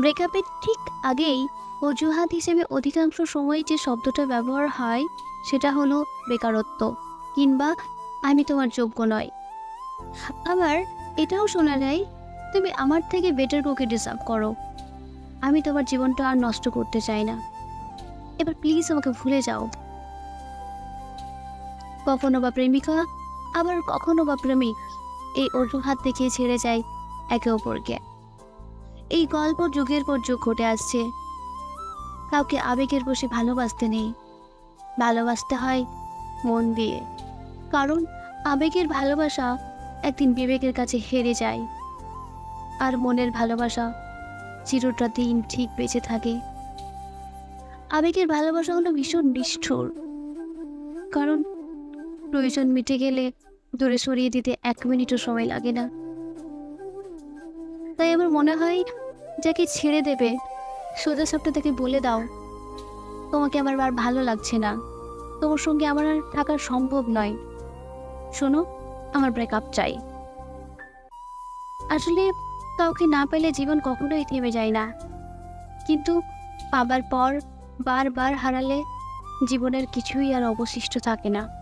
ব্রেকআপের ঠিক আগেই অজুহাত হিসেবে অধিকাংশ সময় যে শব্দটা ব্যবহার হয়, সেটা হলো বেকারত্ব কিংবা আমি তোমার যোগ্য নয়। আবার এটাও শোনা যায়, তুমি আমার থেকে বেটার কাউকে ডিসার্ভ করো। আমি তোমার জীবনটা আর নষ্ট করতে চাই না। এবার প্লিজ আমাকে ভুলে যাও। কখনো বা প্রেমিকা, আবার কখনো বা প্রেমিক, এই অজুহাত দেখিয়ে ছেড়ে যায় একে অপরকে। এই গল্প যুগের পর যুগ ঘটে আসছে। কাউকে আবেগের বসে ভালোবাসতে নেই। ভালোবাসতে হয় মন দিয়ে। কারণ আবেগের ভালোবাসা একদিন বিবেকের কাছে হেরে যায়। আর মনের ভালোবাসা চিরটা দিন ঠিক বেঁচে থাকে। আবেগের ভালোবাসা হলো ভীষণ নিষ্ঠুর। কারণ প্রয়োজন মিটে গেলে দূরে সরিয়ে দিতে এক মিনিটও সময় লাগে না। তাই আমার মনে হয় যাকে ছেড়ে দেবে, সোজা সাপটা তাকে বলে দাও। তোমাকে আমার আর ভালো লাগছে না। তোমার সঙ্গে আমার আর থাকা সম্ভব নয়। শোনো, আমার ব্রেকআপ চাই। আসলে কাউকে না পেলে জীবন কখনোই থেমে যায় না। কিন্তু পাবার পর বারবার হারালে জীবনের কিছুই আর অবশিষ্ট থাকে না।